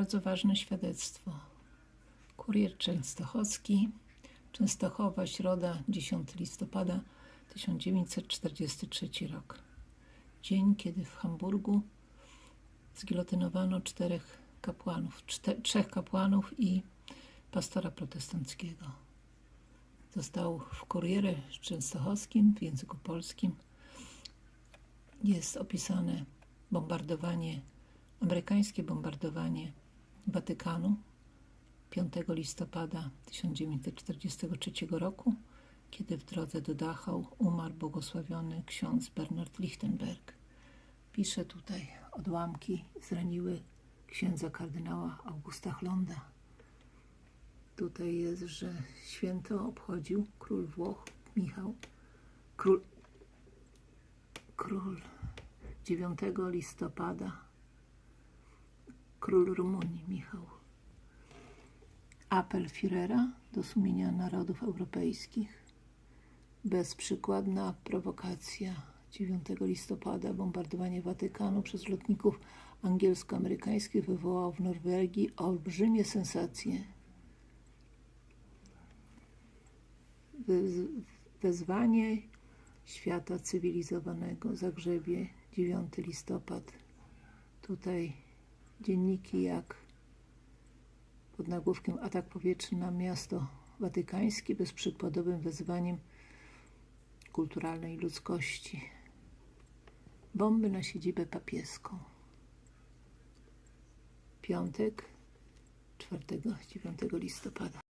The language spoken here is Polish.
Bardzo ważne świadectwo. Kurier Częstochowski, Częstochowa, środa, 10 listopada 1943 rok. Dzień, kiedy w Hamburgu zgilotynowano czterech kapłanów, czte, trzech kapłanów i pastora protestanckiego. Został w kurierze częstochowskim w języku polskim. Jest opisane bombardowanie, amerykańskie bombardowanie Watykanu 5 listopada 1943 roku, kiedy w drodze do Dachau umarł błogosławiony ksiądz Bernard Lichtenberg. Pisze tutaj odłamki zraniły księdza kardynała Augusta Chlonda. Tutaj jest, że święto obchodził król Włoch Michał, król, król 9 listopada, król Rumunii Michał. Apel Führera do sumienia narodów europejskich. Bezprzykładna prowokacja 9 listopada, bombardowanie Watykanu przez lotników angielsko-amerykańskich wywołało w Norwegii olbrzymie sensacje. Wez- Wezwanie świata cywilizowanego, Zagrzebie, 9 listopad. Tutaj dzienniki jak pod nagłówkiem Atak powietrzny na miasto watykańskie bezprzykładowym wezwaniem kulturalnej ludzkości. Bomby na siedzibę papieską. Piątek, 4-9 listopada.